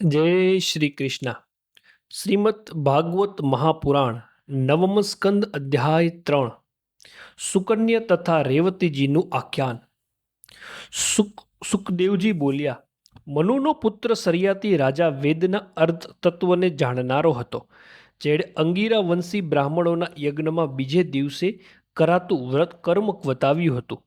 જય શ્રી કૃષ્ણ. શ્રીમદ ભાગવત મહાપુરાણ, નવમ સ્કંદ અધ્યાય ત્રણ. સુકન્યા તથા રેવતીજીનું આખ્યાન. સુક, સુખદેવજી બોલ્યા, મનુનો પુત્ર સરિયાતી રાજા વેદના અર્ધ તત્વને જાણનારો હતો, જેણે અંગીરા વંશી બ્રાહ્મણોના યજ્ઞમાં બીજે દિવસે કરાતું વ્રત કર્મ વતાવ્યું હતું.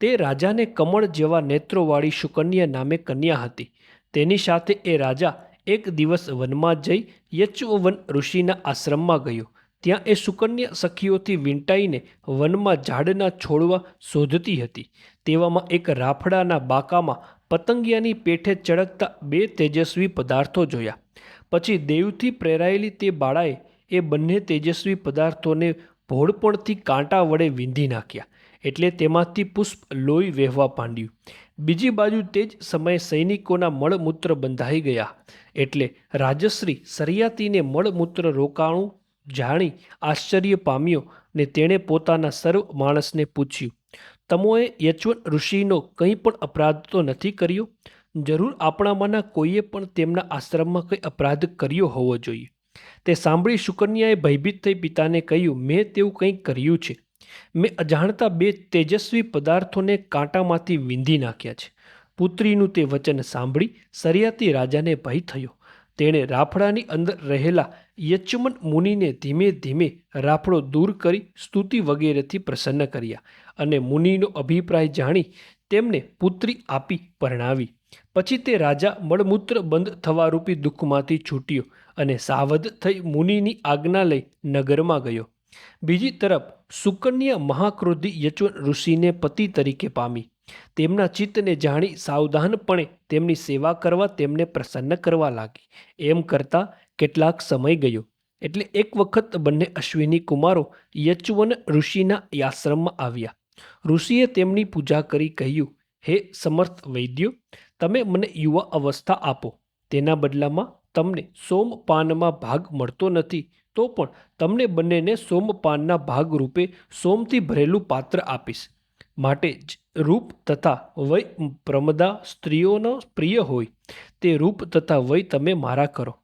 તે રાજાને કમળ જેવા નેત્રોવાળી સુકન્યા નામે કન્યા હતી. તેની સાથે એ રાજા એક દિવસ વનમાં જઈ યચુવન ઋષિના આશ્રમમાં ગયો. ત્યાં એ સુકન્યા સખીઓથી વીંટાઈને વનમાં ઝાડના છોડવા શોધતી હતી. તેવામાં એક રાફડાના બાકામાં પતંગિયાની પેઠે ચળકતા બે તેજસ્વી પદાર્થો જોયા. પછી દેવથી પ્રેરાયેલી તે બાળાએ એ બંને તેજસ્વી પદાર્થોને ભોળપણથી કાંટા વડે વીંધી નાખ્યા. એટલે તેમાંથી પુષ્પ લોહી વહેવા માંડ્યું. બીજી બાજુ તે જ સમયે સૈનિકોના મળમૂત્ર બંધાઈ ગયા. એટલે રાજશ્રી સરિયાતીને મળમૂત્ર રોકાણું જાણી આશ્ચર્ય પામ્યો ને તેણે પોતાના સર્વ માણસને પૂછ્યું, તમોએ યચવન ઋષિનો કંઈ પણ અપરાધ તો નથી કર્યો? જરૂર આપણામાંના કોઈએ પણ તેમના આશ્રમમાં કંઈ અપરાધ કર્યો હોવો જોઈએ. તે સાંભળી સુકન્યાએ ભયભીત થઈ પિતાને કહ્યું, મેં તેવું કંઈક કર્યું છે. મેં અજાણતા બે તેજસ્વી પદાર્થોને કાંટામાંથી વીંધી નાખ્યા છે. પુત્રીનું તે વચન સાંભળી સરિયાતી રાજાને ભય થયો. તેણે રાફડાની અંદર રહેલા યચમન મુનિને ધીમે ધીમે રાફડો દૂર કરી સ્તુતિ વગેરેથી પ્રસન્ન કર્યા અને મુનિનો અભિપ્રાય જાણી તેમને પુત્રી આપી પરણાવી. પછી તે રાજા મળમૂત્ર બંધ થવારૂપી દુઃખમાંથી છૂટ્યો અને સાવધ થઈ મુનિની આજ્ઞા લઈ નગરમાં ગયો. બીજી તરફ સુકન્યા મહાક્રોધી યચવન ઋષિને પતિ તરીકે પામી. તેમના ચિત્તને જાણી સાવધાનપણે તેમની સેવા કરવા તેમને પ્રસન્ન કરવા લાગી. એમ કરતાં કેટલાક સમય ગયો. એટલે એક વખત બંને અશ્વિની કુમારો યચવન ઋષિના આશ્રમમાં આવ્યા. ઋષિએ તેમની પૂજા કરી કહ્યું, હે સમર્થ વૈદ્યો, તમે મને યુવા અવસ્થા આપો. તેના બદલામાં તમને સોમપાનમાં ભાગ મળતો નથી, તો પણ તમને બંનેને સોમપાનના ભાગરૂપે સોમથી ભરેલું પાત્ર આપીશ. માટે જ રૂપ તથા વય પ્રમદા સ્ત્રીઓનો પ્રિય હોય, તે રૂપ તથા વય તમે મારા કરો.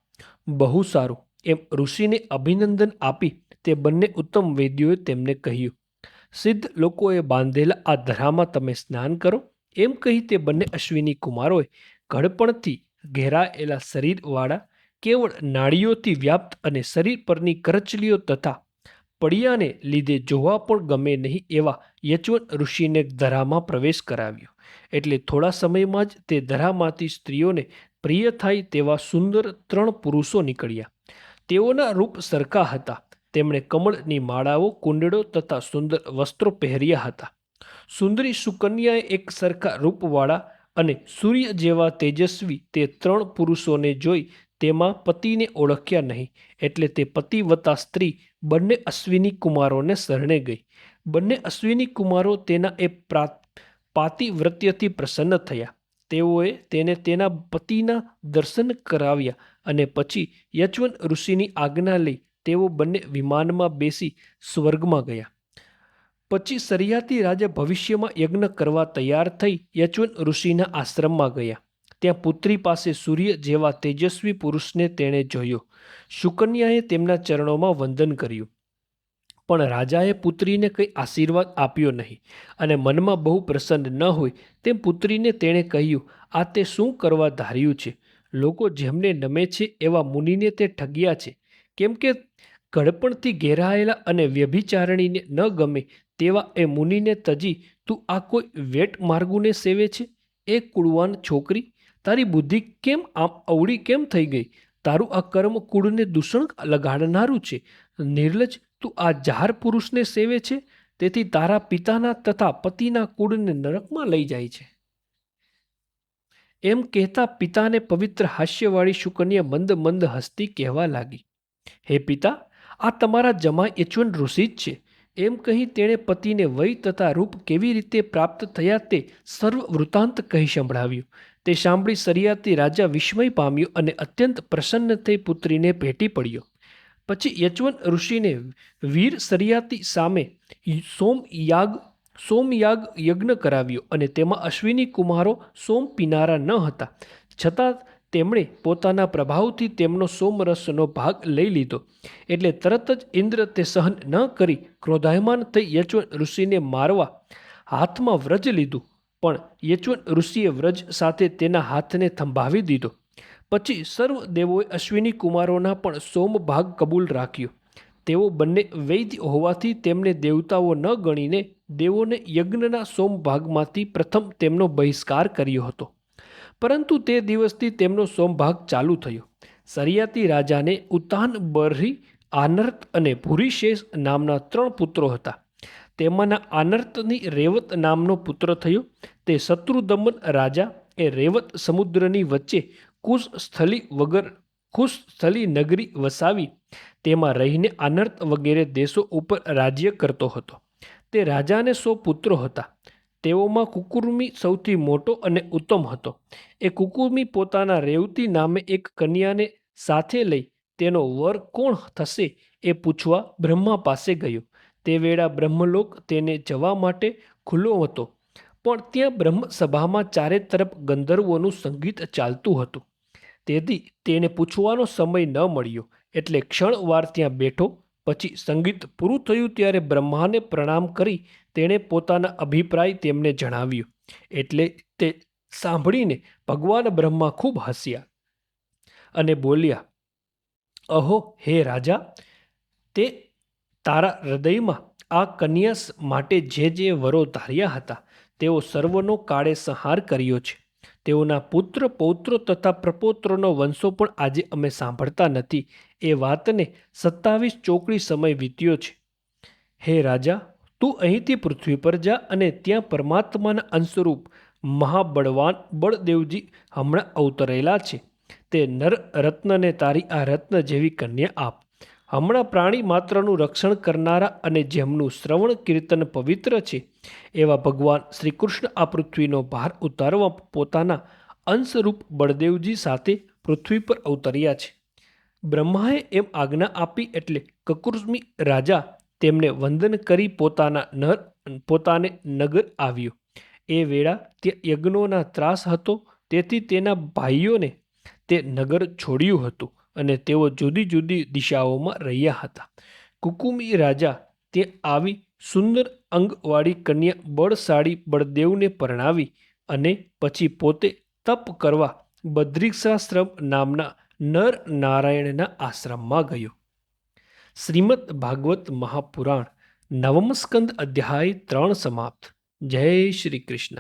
બહુ સારું. એમ ઋષિને અભિનંદન આપી તે બંને ઉત્તમ વૈદ્યોએ તેમને કહ્યું. સિદ્ધ લોકોએ બાંધેલા આ ધરામાં તમે સ્નાન કરો. એમ કહી તે બંને અશ્વિની કુમારોએ ઘડપણથી ઘેરાયેલા શરીરવાળા કેવળ નાળીઓથી વ્યાપ્ત અને શરીર પરની કરચલીઓ તથા પડિયાને લીધે જોવા પણ ગમે નહીં એવા યચવન ઋષિને ધરામાં પ્રવેશ કરાવ્યો. એટલે થોડા સમયમાં જ તે ધરામાંથી સ્ત્રીઓને પ્રિય થાય તેવા સુંદર ત્રણ પુરુષો નીકળ્યા. તેઓના રૂપ સરખા હતા. તેમણે કમળની માળાઓ, કુંડળો તથા સુંદર વસ્ત્રો પહેર્યા હતા. સુંદરી સુકન્યાએ એક સરખા રૂપવાળા અને સૂર્ય જેવા તેજસ્વી તે ત્રણ પુરુષોને જોઈ તેમાં પતિને ઓળખ્યા નહીં, એટલે તે પતિ વતા સ્ત્રી બંને અશ્વિની કુમારોને શરણે ગઈ. બંને અશ્વિની કુમારો તેના એ પાતિવ્રત્યથી પ્રસન્ન થયા. તેઓએ તેને તેના પતિના દર્શન કરાવ્યા અને પછી યચવન ઋષિની આજ્ઞા લઈ તેઓ બંને વિમાનમાં બેસી સ્વર્ગમાં ગયા. પછી સરિયાતી રાજા ભવિષ્યમાં યજ્ઞ કરવા તૈયાર થઈ યચવન ઋષિના આશ્રમમાં ગયા. ત્યાં પુત્રી પાસે સૂર્ય જેવા તેજસ્વી પુરુષને તેણે જોયો. શુકન્યાએ તેમના ચરણોમાં વંદન કર્યું. પણ રાજાએ પુત્રીને કંઈ આશીર્વાદ આપ્યો નહીં અને મનમાં બહુ પ્રસન્ન ન હોય તેમ પુત્રીને તેણે કહ્યું, આ તે શું કરવા ધાર્યું છે? લોકો જેમને નમે છે એવા મુનિને તે ઠગ્યા છે. કેમ કે ઘડપણથી ઘેરાયેલા અને વ્યભિચારણીને ન ગમે તેવા એ મુનિને તજી, તું આ કોઈ વેટ માર્ગુને સેવે છે? એ કુળવાન છોકરી, તારી બુદ્ધિ કેમ આમ અવળી કેમ થઈ ગઈ? તારું આ કર્મ કુળને દૂષણ લગાડનારું છે. નિર્લજ, તું આ જહાર પુરુષને સેવે છે? તેથી તારા પિતાના તથા પતિના કુળને નરકમાં લઈ જાય છે. એમ કહેતા પિતાને પવિત્ર હાસ્યવાળી શુકન્યા મંદ મંદ હસ્તી કહેવા લાગી. હે પિતા, આ તમારા જમાઈ યચવન ઋષિ જ છે. એમ કહી તેણે પતિને વય તથા રૂપ કેવી રીતે પ્રાપ્ત થયા તે સર્વ વૃત્તાંત કહી સંભળાવ્યું. તે સાંભળી સરિયાથી રાજા વિસ્મય પામ્યો અને અત્યંત પ્રસન્ન થઈ પુત્રીને ભેટી પડ્યો. પછી યચવન ઋષિને વીર સરિયાતી સામે સોમયાગ સોમયાગ યજ્ઞ કરાવ્યો અને તેમાં અશ્વિની કુમારો સોમ પીનારા ન હતા. છતાં તેમણે પોતાના પ્રભાવથી તેમનો સોમરસનો ભાગ લઈ લીધો. એટલે તરત જ ઇન્દ્ર તે સહન ન કરી ક્રોધાયમાન થઈ યચવન ઋષિને મારવા હાથમાં વ્રજ લીધું. પણ યચવન ઋષિએ વ્રજ સાથે તેના હાથને થંભાવી દીધો. પછી સર્વ દેવોએ અશ્વિની કુમારોના પણ સોમ ભાગ કબૂલ રાખ્યો. તેઓ બંને વૈદ્ય હોવાથી તેમને દેવતાઓ ન ગણીને દેવોને યજ્ઞના સોમ ભાગમાંથી પ્રથમ તેમનો બહિષ્કાર કર્યો હતો. પરંતુ તે દિવસથી તેમનો સોમભાગ ચાલુ થયો. સરિયાતી રાજાને ઉતાન બરહી આનર્ત અને ભૂરીશેષ નામના ત્રણ પુત્રો હતા. તેમાંના આનર્તની રેવત નામનો પુત્ર થયો. તે શત્રુદમન રાજા એ રેવત સમુદ્રની વચ્ચે કુશ સ્થલી વગર કુશ સ્થલી નગરી વસાવી, તેમાં રહીને આનર્ત વગેરે દેશો ઉપર રાજ્ય કરતો હતો. તે રાજાને સો પુત્રો હતા. તેઓમાં કુકુર્મી સૌથી મોટો અને ઉત્તમ હતો. એ કુકુર્મી પોતાના રેવતી નામે એક કન્યાને સાથે લઈ તેનો વર કોણ થશે એ પૂછવા બ્રહ્મા પાસે ગયો. તે વેળા બ્રહ્મલોક તેને જવા માટે ખુલ્લો હતો. પણ ત્યાં બ્રહ્મસભામાં ચારે તરફ ગંધર્વોનું સંગીત ચાલતું હતું. તેથી તેને પૂછવાનો સમય ન મળ્યો. એટલે ક્ષણવાર ત્યાં બેઠો, પછી સંગીત પૂરું થયું ત્યારે બ્રહ્માને પ્રણામ કરી તેણે પોતાના અભિપ્રાય તેમને જણાવ્યો. એટલે તે સાંભળીને ભગવાન બ્રહ્મા ખૂબ હસ્યા અને બોલ્યા, અહો, હે રાજા, તે તારા હૃદયમાં આ કન્યાસ માટે જે જે વરો ધાર્યા હતા, તેઓ સર્વનો કાળે સંહાર કર્યો છે. તેઓના પુત્ર, પૌત્રો તથા પ્રપૌત્રોનો વંશો પણ આજે અમે સાંભળતા નથી. એ વાતને સત્તાવીસ ચોકડી સમય વીત્યો છે. હે રાજા તું અહીંથી પૃથ્વી પર જા અને ત્યાં પરમાત્માના અંશરૂપ મહાબળવાન બળદેવજી હમણાં અવતરેલા છે. તે નર રત્નને તારી આ રત્ન જેવી કન્યા આપ. હમણાં પ્રાણી માત્રનું રક્ષણ કરનારા અને જેમનું શ્રવણ કીર્તન પવિત્ર છે, એવા ભગવાન શ્રી કૃષ્ણ આ પૃથ્વીનો ભાર ઉતારવા પોતાના અંશરૂપ બળદેવજી સાથે પૃથ્વી પર અવતર્યા છે. બ્રહ્માએ એમ આજ્ઞા આપી એટલે કકુર્મી રાજા તેમને વંદન કરી પોતાના નર પોતાને નગર આવ્યો. એ વેળા ત્યાં યજ્ઞોના ત્રાસ હતો, તેથી તેના ભાઈઓને તે નગર છોડ્યું હતું અને તેઓ જુદી જુદી દિશાઓમાં રહ્યા હતા. કુકુમી રાજા તે આવી સુંદર અંગવાળી કન્યા બળશાળી બળદેવને પરણાવી અને પછી પોતે તપ કરવા બદ્રિક્ષાશ્રમ નામના નર નારાયણના આશ્રમમાં ગયો. શ્રીમદ ભાગવત મહાપુરાણ નવમ સ્કંદ અધ્યાય ત્રણ સમાપ્ત. જય શ્રી કૃષ્ણ.